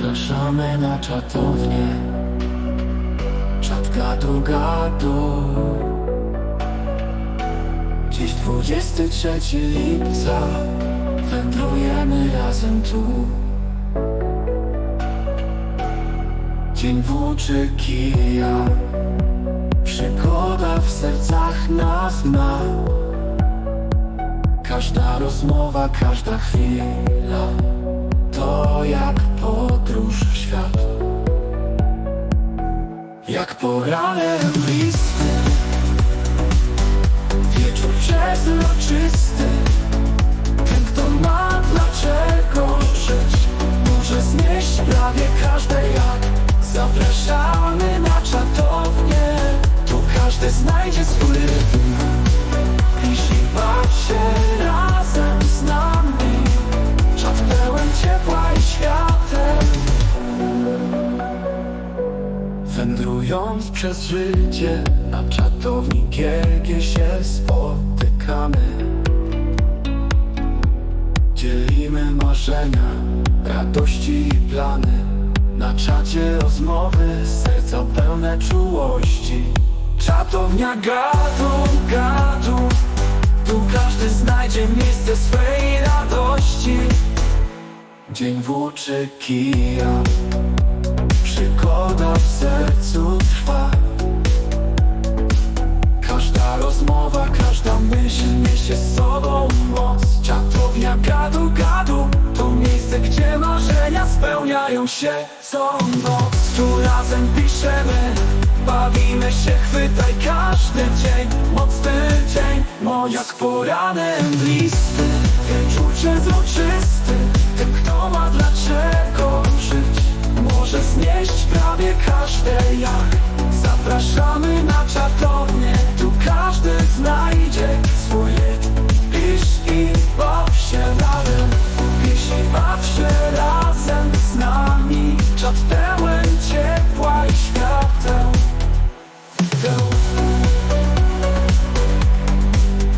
Zapraszamy na czatownię. Czat gadu gadu Dziś 23 lipca. Wędrujemy razem tu. Dzień włóczy kija. Przygoda w sercach nas ma. Każda rozmowa, każda chwila Jak podróż w świat. Jak poranek listy. Wieczór przezroczysty. Ten kto ma dlaczego żyć Może znieść prawie każde jak. Zapraszamy na czatownię Wędrując przez życie Na czatowni GG się spotykamy. Dzielimy marzenia, radości i plany. Na czacie rozmowy, serca pełne czułości. Czatownia gadu, gadu Tu każdy znajdzie miejsce swej radości. Dzień włóczy kija. Przygoda rozmowa, każda myśl niesie z sobą moc. Czatownia gadu gadu To miejsce, gdzie marzenia spełniają się. Co noc Tu razem piszemy, bawimy się, chwytaj każdy dzień. Mocny dzień, no jak poranek listy. Wieczór przezroczysty, tym kto ma dlaczego żyć. Może znieść prawie każde jak. Zapraszamy na